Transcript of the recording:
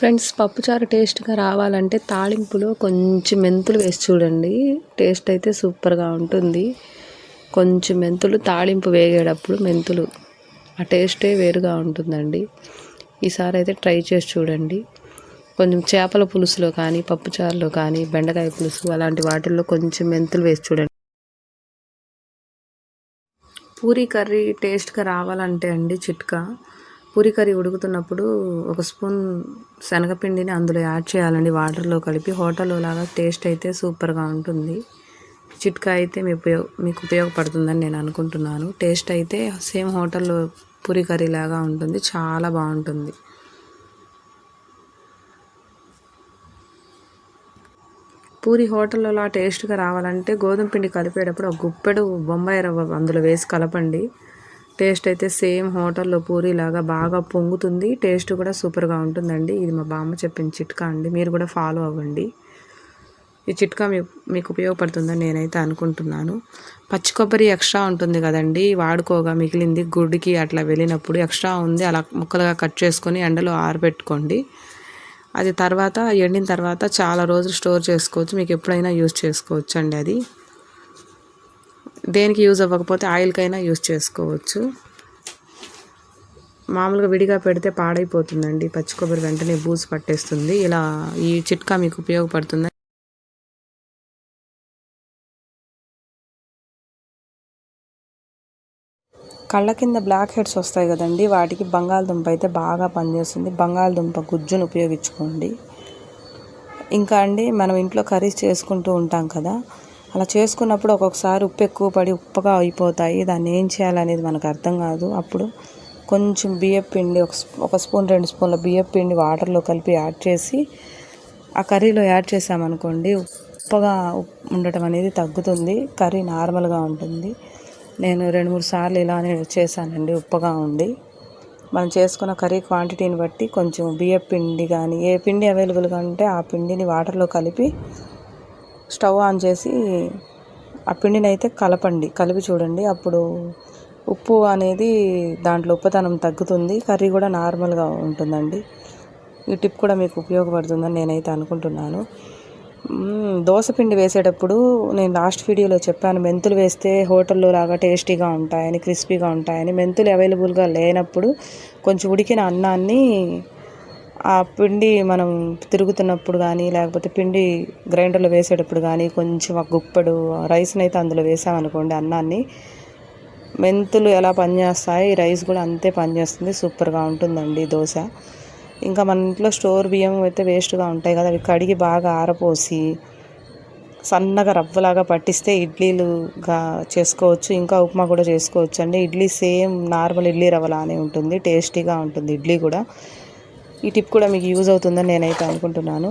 Friends పప్పుచారు టేస్ట్గా రావాలంటే తాళింపులో కొంచెం మెంతులు వేసి చూడండి. టేస్ట్ అయితే సూపర్గా ఉంటుంది. కొంచెం మెంతులు తాళింపు వేగేటప్పుడు మెంతులు. ఆ టేస్టే వేరుగా ఉంటుందండి. ఈసారి అయితే ట్రై చేసి చూడండి. కొంచెం చేపల పులుసులో కానీ పప్పుచారులో కానీ బెండకాయ పులుసు అలాంటి వాటిల్లో కొంచెం మెంతులు వేసి చూడండి. పూరీ కర్రీ టేస్ట్గా రావాలంటే అండి చిట్కా. పూరి కర్రీ ఉడుకుతున్నప్పుడు ఒక స్పూన్ శనగపిండిని అందులో యాడ్ చేయాలండి. వాటర్లో కలిపి హోటల్లో లాగా టేస్ట్ అయితే సూపర్గా ఉంటుంది. చిట్కా అయితే మీ ఉపయోగ మీకు ఉపయోగపడుతుందని నేను అనుకుంటున్నాను. టేస్ట్ అయితే సేమ్ హోటల్లో పూరి కర్రీ లాగా ఉంటుంది. చాలా బాగుంటుంది. పూరి హోటల్లో టేస్ట్గా రావాలంటే గోధుమ పిండి కలిపేటప్పుడు ఒక గుప్పెడు బొంబాయి రవ్వ అందులో వేసి కలపండి. టేస్ట్ అయితే సేమ్ హోటల్లో పూరి లాగా బాగా పొంగుతుంది. టేస్ట్ కూడా సూపర్గా ఉంటుందండి. ఇది మా బామ్మ చెప్పిన చిట్కా అండి. మీరు కూడా ఫాలో అవ్వండి. ఈ చిట్కా మీ మీకు ఉపయోగపడుతుందని నేనైతే అనుకుంటున్నాను. పచ్చి కొబ్బరి ఎక్స్ట్రా ఉంటుంది కదండి. వాడుకోగా మిగిలింది గుడికి అట్లా వెళ్ళినప్పుడు ఎక్స్ట్రా ఉంది. అలా ముక్కలుగా కట్ చేసుకొని ఎండలో ఆరబెట్టుకోండి. అది తర్వాత ఎండిన తర్వాత చాలా రోజులు స్టోర్ చేసుకోవచ్చు. మీకు ఎప్పుడైనా యూజ్ చేసుకోవచ్చు అండి అది. దేనికి యూజ్ అవ్వకపోతే ఆయిల్కైనా యూజ్ చేసుకోవచ్చు. మామూలుగా విడిగా పెడితే పాడైపోతుందండి. పచ్చి కొబ్బరి వెంటనే బూజు పట్టేస్తుంది. ఇలా ఈ చిట్కా మీకు ఉపయోగపడుతుంది? కళ్ళ కింద బ్లాక్ హెడ్స్ వస్తాయి కదండి. వాటికి బంగాళదుంప అయితే బాగా పనిచేస్తుంది. బంగాళదుంప గుజ్జును ఉపయోగించుకోండి. ఇంకా అండి మనం ఇంట్లో కర్రీస్ చేసుకుంటూ ఉంటాం కదా. అలా చేసుకున్నప్పుడు ఒక్కొక్కసారి ఉప్పు ఎక్కువ పడి ఉప్పుగా అయిపోతాయి. దాన్ని ఏం చేయాలనేది మనకు అర్థం కాదు. అప్పుడు కొంచెం బియ్యం పిండి ఒక ఒక స్పూన్ రెండు స్పూన్ల బియ్యం పిండి వాటర్లో కలిపి యాడ్ చేసి ఆ కర్రీలో యాడ్ చేసామనుకోండి ఉప్పగా ఉండటం అనేది తగ్గుతుంది. కర్రీ నార్మల్గా ఉంటుంది. నేను రెండు మూడు సార్లు ఇలానే చేశానండి ఉప్పగా ఉండి. మనం చేసుకున్న కర్రీ క్వాంటిటీని బట్టి కొంచెం బియ్యం పిండి కానీ ఏ పిండి అవైలబుల్గా ఉంటే ఆ పిండిని వాటర్లో కలిపి స్టవ్ ఆన్ చేసి ఆ పిండిని అయితే కలపండి కలిపి చూడండి. అప్పుడు ఉప్పు అనేది దాంట్లో ఉప్పుతనం తగ్గుతుంది కర్రీ కూడా నార్మల్గా ఉంటుందండి. ఈ టిప్ కూడా మీకు ఉపయోగపడుతుందని నేనైతే అనుకుంటున్నాను. దోశపిండి వేసేటప్పుడు నేను లాస్ట్ వీడియోలో చెప్పాను మెంతులు వేస్తే హోటల్లో లాగా టేస్టీగా ఉంటాయని క్రిస్పీగా ఉంటాయని మెంతులు అవైలబుల్గా లేనప్పుడు కొంచెం ఉడికిన అన్నాన్ని ఆ పిండి మనం తిరుగుతున్నప్పుడు కానీ లేకపోతే పిండి గ్రైండర్లో వేసేటప్పుడు కానీ కొంచెం ఒక గుప్పడు రైస్ని అయితే అందులో వేసామనుకోండి అన్నాన్ని మెంతులు ఎలా పనిచేస్తాయి రైస్ కూడా అంతే పనిచేస్తుంది సూపర్గా ఉంటుందండి దోశ. ఇంకా మన ఇంట్లో స్టోర్ బియ్యం అయితే వేస్ట్గా ఉంటాయి కదా అవి కడిగి బాగా ఆరపోసి సన్నగా రవ్వలాగా పట్టిస్తే ఇడ్లీలుగా చేసుకోవచ్చు ఇంకా ఉప్మా కూడా చేసుకోవచ్చు అండి ఇడ్లీ సేమ్ నార్మల్ ఇడ్లీ రవ్వలానే ఉంటుంది టేస్టీగా ఉంటుంది ఇడ్లీ కూడా. ఈ టిప్ కూడా మీకు యూజ్ అవుతుందని నేనైతే అనుకుంటున్నాను.